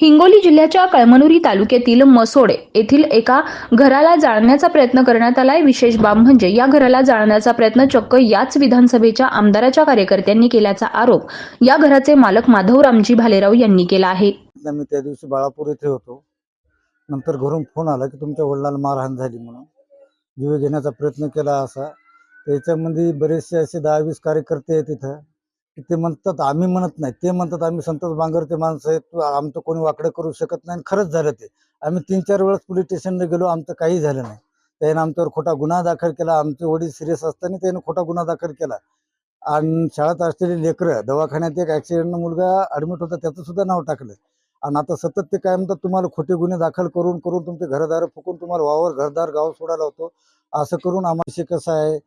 हिंगोली जिल्ह्याच्या कळमनुरी तालुक्यातील मसोडे येथील एका घराला जाळण्याचा प्रयत्न करण्यात आलाय. विशेष बाब म्हणजे या घराला जाळण्याचा प्रयत्न चक्क याच विधानसभेच्या आमदाराच्या कार्यकर्त्यांनी केल्याचा आरोप या घराचे मालक माधव रामजी भालेराव यांनी केला आहे. मी त्या दिवशी बाळापूर येथे होतो. नंतर घरून फोन आला की तुमच्या वडिलांना मारहाण झाली म्हणून. जीव घेण्याचा प्रयत्न केला असा. त्याच्यामध्ये बरेचसे असे दहा वीस कार्यकर्ते आहेत तिथं की ते म्हणतात आम्ही म्हणत नाही. ते म्हणतात आम्ही संतोष बांगरचे माणसं आहेत आमचं कोणी वाकडं करू शकत नाही. आणि खरंच झालं ते. आम्ही तीन चार वेळेस पोलीस स्टेशनला गेलो आमचं काही झालं नाही. त्यानं आमच्यावर खोटा गुन्हा दाखल केला. आमचे वडील सिरियस असताना त्यानं खोटा गुन्हा दाखल केला. आणि शाळेत असलेली लेकरं दवाखान्यात एक ॲक्सिडेंट मुलगा ॲडमिट होता त्याचं सुद्धा नाव टाकलं. आणि आता सतत ते काय म्हणतात तुम्हाला खोटे गुन्हे दाखल करून करून तुमचे घरदार फुकून तुम्हाला वावर घरदार गाव सोडायला होतो. असं करून आम्हाला कसं आहे?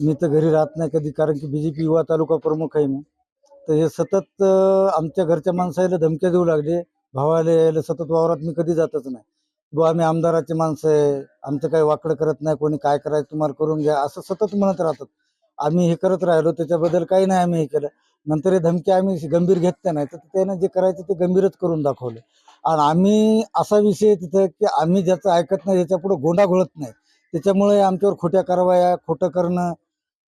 मी तर घरी राहत नाही कधी कारण की बीजेपी युवा तालुका प्रमुख आहे मी. तर हे सतत आमच्या घरच्या माणसाला धमक्या देऊ लागले. भावाला यायला सतत वावरात मी कधी जातच नाही. बुवा आम्ही आमदाराचे माणसं आहे. आमचं काही वाकडं करत नाही. कोणी काय करायचं तुम्हाला करून घ्या. असं सतत म्हणत राहतात. आम्ही हे करत राहिलो. त्याच्याबद्दल काही नाही आम्ही हे केलं. नंतर हे धमकी आम्ही गंभीर घेतल्या नाही. तर त्यानं जे करायचं ते गंभीरच करून दाखवलं. आणि आम्ही असा विषय तिथं की आम्ही ज्याचं ऐकत नाही याच्यापुढे गोंडा घोळत नाही. त्याच्यामुळे आमच्यावर खोट्या कारवाया खोटं करणं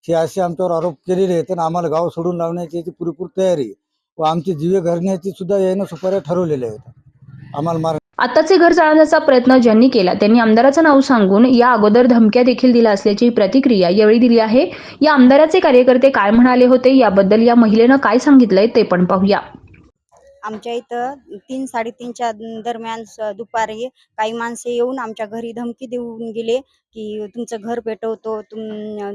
हे असे आमच्यावर आरोप केलेले आहेत आणि आम्हाला गाव सोडून लावण्याची याची पुरेपूर तयारी आहे. व आमची जीवे घरण्याची सुद्धा यानं सुपाऱ्या ठरवलेल्या आहेत. आम्हाला मार आताचे घर जाळण्याचा प्रयत्न ज्यांनी केला त्यांनी आमदाराचं नाव सांगून या अगोदर धमक्या देखील दिल्या असल्याची प्रतिक्रिया यावेळी दिली आहे. या आमदाराचे कार्यकर्ते काय म्हणाले होते याबद्दल या महिलेनं काय सांगितलंय ते पण पाहूया. आमच्या इथं तीन साडेतीनच्या दरम्यान दुपारी काही माणसे येऊन आमच्या घरी धमकी देऊन गेले की तुमचं घर पेटवतो तुम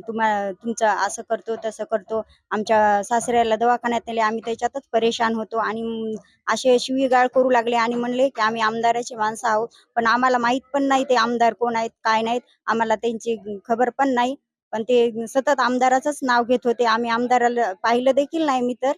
तुम्हा तुमचं असं करतो तसं करतो. आमच्या सासऱ्याला दवाखान्यात नेले आम्ही त्याच्यातच परेशान होतो आणि असे शिवीगाळ करू लागले आणि म्हणले की आम्ही आमदाराचे माणसं आहोत पण आम्हाला माहीत पण नाही ते आमदार कोण आहेत काय नाहीत आम्हाला त्यांची खबर पण नाही. पण ते सतत आमदाराचंच नाव घेत होते. आम्ही आमदाराला पाहिलं देखील नाही मी तर.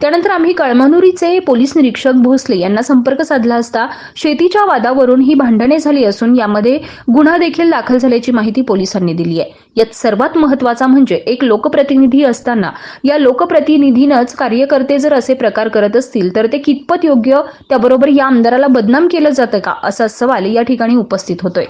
त्यानंतर आम्ही कळमनुरीचे पोलीस निरीक्षक भोसले यांना संपर्क साधला असता शेतीच्या वादावरून ही भांडणे झाली असून यामध्ये गुन्हा देखील दाखल झाल्याची माहिती पोलिसांनी दिली आहे. यात सर्वात महत्त्वाचा म्हणजे एक लोकप्रतिनिधी असताना या लोकप्रतिनिधीनंच कार्यकर्ते जर असे प्रकार करत असतील तर ते कितपत योग्य त्याबरोबर या आमदाराला बदनाम केलं जातं का असा सवाल या ठिकाणी उपस्थित होतोय.